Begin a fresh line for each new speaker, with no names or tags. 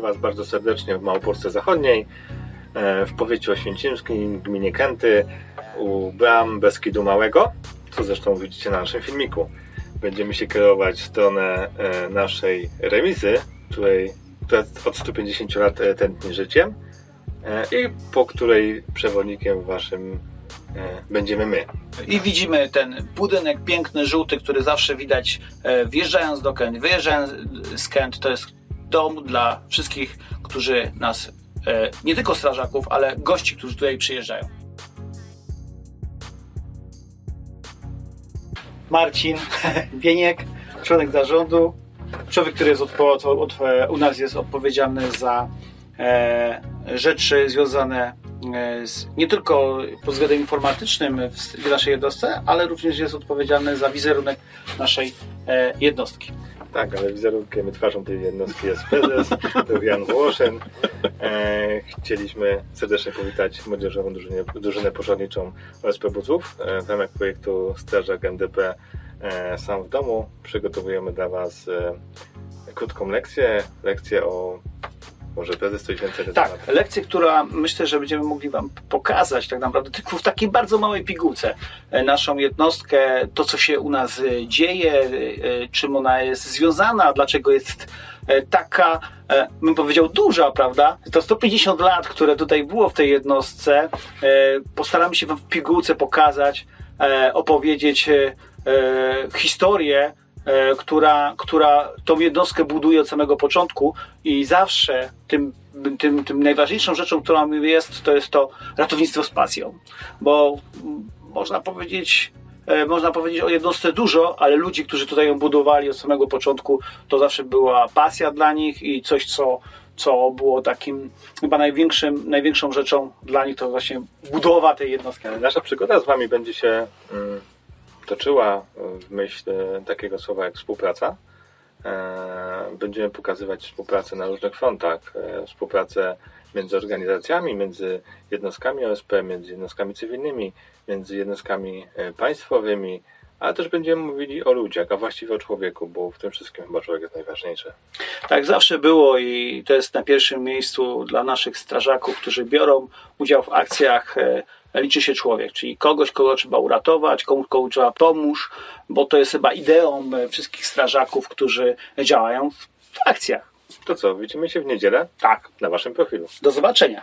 Was bardzo serdecznie w Małopolsce Zachodniej, e, w powiecie oświęcimskim, gminie Kęty, u bram Beskidu Małego, co zresztą widzicie na naszym filmiku. Będziemy się kierować w stronę e, naszej remizy, której, która od 150 lat e, tętni życiem i po której przewodnikiem Waszym będziemy my.
I widzimy ten budynek piękny, żółty, który zawsze widać wjeżdżając do Kent, wyjeżdżając z Kent. To jest dom dla wszystkich, którzy nas, e, nie tylko strażaków, ale gości, którzy tutaj przyjeżdżają. Marcin Bieniek, członek zarządu, człowiek, który jest odpo, od, od, u nas jest odpowiedzialny za e, rzeczy związane e, z, nie tylko pod względem informatycznym w, w naszej jednostce, ale również jest odpowiedzialny za wizerunek naszej e, jednostki.
Tak, ale wizerunkiem i twarzą tej jednostki jest prezes, to Jan Włoszyn. E, chcieliśmy serdecznie powitać młodzieżową drużynę, drużynę pożarniczą OSP Budzów. E, w ramach projektu Strażak MDP e, Sam w domu przygotowujemy dla Was e, krótką lekcję, lekcję o... Może prezes coś więcej na
Tak,
temat?
lekcję, która myślę, że będziemy mogli Wam pokazać tak naprawdę tylko w takiej bardzo małej pigułce e, naszą jednostkę, to co się u nas e, dzieje, e, czym ona jest związana, dlaczego jest taka, bym powiedział, duża, prawda? To 150 lat, które tutaj było w tej jednostce, postaramy się Wam w pigułce pokazać, opowiedzieć historię, która, która tą jednostkę buduje od samego początku i zawsze tym, tym, tym najważniejszą rzeczą, która jest, to jest to ratownictwo z pasją. Bo mm, można powiedzieć, e, można powiedzieć o jednostce dużo, ale ludzi, którzy tutaj ją budowali od samego początku, to zawsze była pasja dla nich i coś, co, co było takim chyba największym, największą rzeczą dla nich, to właśnie budowa tej jednostki.
Nasza przygoda z Wami będzie się mm, toczyła w myśl e, takiego słowa jak współpraca. E, Będziemy pokazywać współpracę na różnych frontach. E, Współpracę między organizacjami, między jednostkami OSP, między jednostkami cywilnymi, między jednostkami e, państwowymi, ale też będziemy mówili o ludziach, a właściwie o człowieku, bo w tym wszystkim chyba człowiek jest najważniejszy.
Tak zawsze było i to jest na pierwszym miejscu dla naszych strażaków, którzy biorą udział w akcjach. Liczy się człowiek, czyli kogoś, kogo trzeba uratować, komuś, komu trzeba pomóż, bo to jest chyba ideą e, wszystkich strażaków, którzy działają w akcjach.
To co, widzimy się w niedzielę
Tak,
na Waszym profilu.
do zobaczenia.